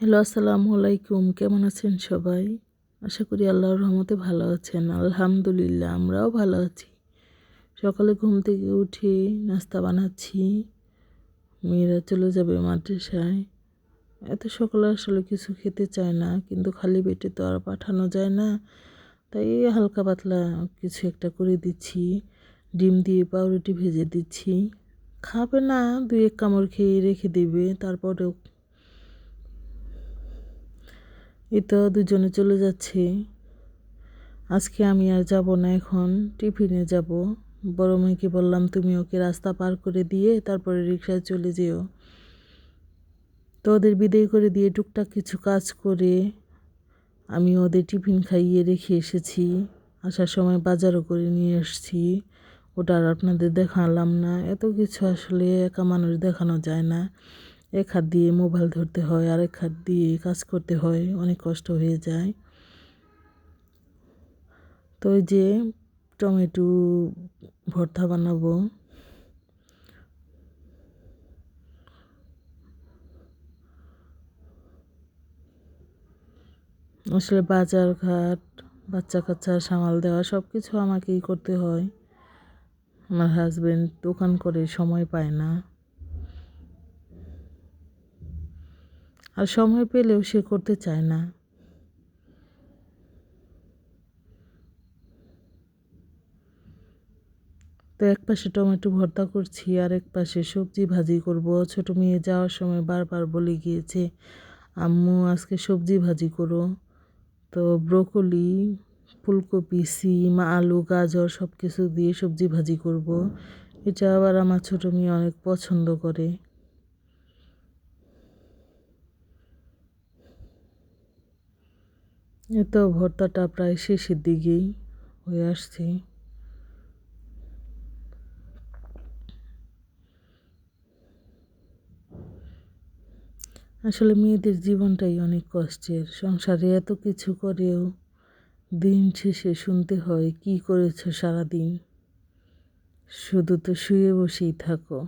Hello, আসসালামু আলাইকুম। কেমন আছেন সবাই? আশা করি আল্লাহর রহমতে ভালো আছেন। আলহামদুলিল্লাহ, আমরাও ভালো আছি। সকালে ঘুম থেকে উঠে নাস্তা বানাচ্ছি। মেয়েরা চলে যাবে মাদ্রাসায়। এত সকালে আসলে কিছু খেতে চায় না, কিন্তু খালি পেটে তো আর পাঠানো যায় না। তাই হালকা পাতলা কিছু একটা করে দিচ্ছি। ডিম দিয়ে পাউরুটি ভেজে দিচ্ছি। খাবে না, দুই এক কামড় খেয়ে রেখে দেবে, তারপরেও তো দুজনে চলে যাচ্ছে। আজকে আমি আর যাব না এখন, টিফিনে যাব। বড় মেয়েকে বললাম, তুমি ওকে রাস্তা পার করে দিয়ে তারপরে রিক্সায় চলে যেও। তো ওদের বিদায় করে দিয়ে টুকটাক কিছু কাজ করে আমি ওদের টিফিন খাইয়ে রেখে এসেছি। আসার সময় বাজারও করে নিয়ে এসেছি ওটা আর আপনাদের দেখালাম না। এত কিছু আসলে একা মানুষ দেখানো যায় না। এক হাত দিয়ে মোবাইল ধরতে হয়, আরেক হাত দিয়ে কাজ করতে হয়, অনেক কষ্ট হয়ে যায়। তো ওই যে টমেটো ভর্তা বানাবো। আসলে বাজার ঘাট, বাচ্চা কাচ্চা, সামাল দেওয়া সব কিছু আমাকেই করতে হয়। আমার হাজব্যান্ড দোকান করে সময় পায় না। আর সময় পেলেও সে করতে চায় না। তো এক পাশে টমেটো ভর্তা করছি, আর এক পাশে সবজি ভাজি করব। ছোট মেয়ে যাওয়ার সময় বারবার বলে গিয়েছে, আম্মু, আজকে সবজি ভাজি করো। তো ব্রোকলি, ফুলকপি, সিম, আলু, গাজর সব কিছু দিয়ে সবজি ভাজি করব। এটা আবার আমার ছোটো মেয়ে অনেক পছন্দ করে। তো ভর্তাটা প্রায় শেষের দিকেই হয়ে আসছে। আসলে মেয়েদের জীবনটাই অনেক কষ্টের। সংসারে এত কিছু করেও দিন শেষে শুনতে হয়, কি করেছ সারাদিন? শুধু তো শুয়ে বসেই থাকো।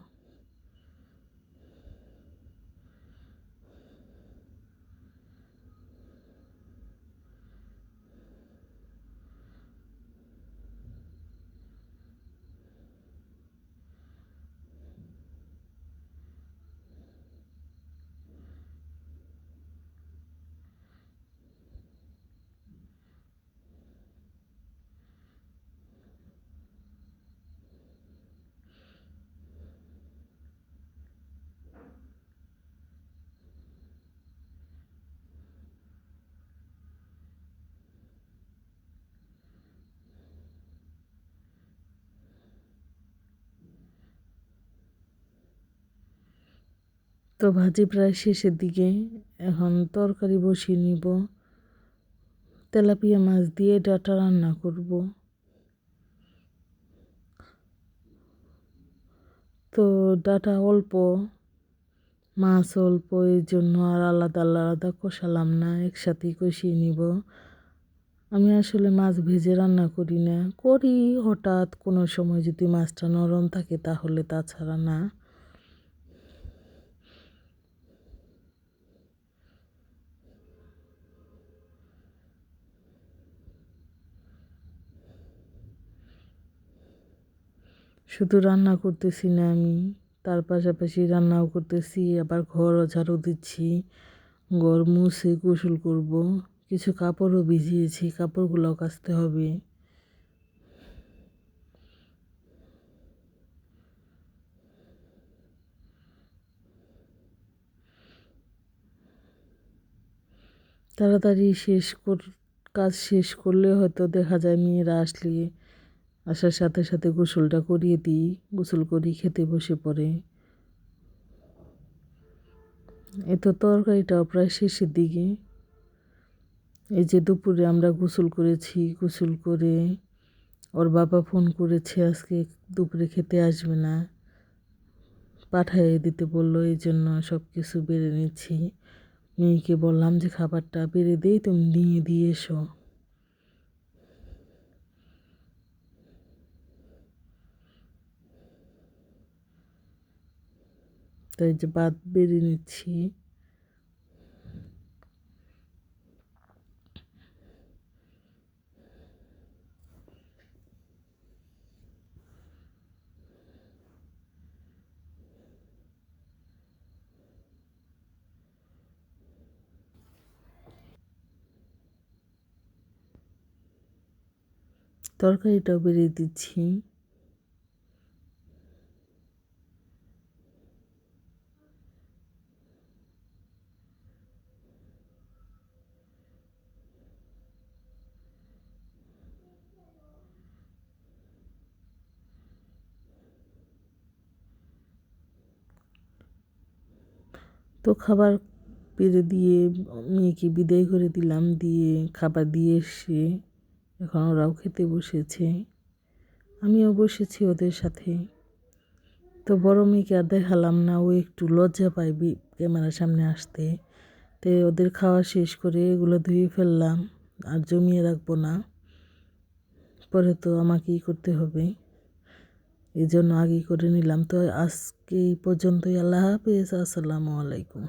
তো ভাজি প্রায় শেষের দিকে। এখন তরকারি বসিয়ে নিব। তেলাপিয়া মাছ দিয়ে ডাটা রান্না করব। তো ডাটা অল্প, মাছ অল্প এই জন্য আর আলাদা আলাদা কষালাম না, একসাথেই কষিয়ে নিব। আমি আসলে মাছ ভেজে রান্না করি না। করি হঠাৎ কোনো সময় যদি মাছটা নরম থাকে তাহলে তাছাড়া না। শুধু রান্না করতেছি না আমি, তার পাশাপাশি রান্নাও করতেছি, আবার ঘরও ঝাড়ু দিচ্ছি, ঘর মুছে গোসল করব, কিছু কাপড়ও ভিজিয়েছি, কাপড়গুলোও কাচতে হবে। তাড়াতাড়ি শেষ কর, কাজ শেষ করলে হয়তো দেখা যায় মেয়েরা আসলে আসার সাথে সাথে গোসলটা করিয়ে দিই, গোসল করি খেতে বসে পড়ে। এ তো তরকারিটাও প্রায় শেষের দিকে। এই যে দুপুরে আমরা গোসল করেছি, গোসল করে ওর বাবা ফোন করেছে, আজকে দুপুরে খেতে আসবে না। পাঠাইয়ে দিতে বলল, এই জন্য সব কিছু বেড়ে নিচ্ছি। মেয়েকে বললাম যে, খাবারটা বেড়ে দিই তুমি নিয়ে দিয়ে এসো। তো এই যে বাদ বেড়ে নিচ্ছি। তরকারিটাও বেরিয়ে দিচ্ছি। তো খাবার পেরে দিয়ে মেয়েকে বিদায় করে দিলাম, দিয়ে খাবার দিয়ে এসে এখন ওরাও খেতে বসেছে। আমিও বসেছি ওদের সাথে। তো বড় মেয়েকে আর দেখালাম না, ও একটু লজ্জা পায় ক্যামেরার সামনে আসতে। তো ওদের খাওয়া শেষ করে এগুলো ধুয়ে ফেললাম, আর জমিয়ে রাখব না। পরে তো আমাকেই করতে হবে। এই জন্য আগে করে নিলাম। তো আজকে এই পর্যন্তই। আল্লাহ হাফিজ। আসসালামু আলাইকুম।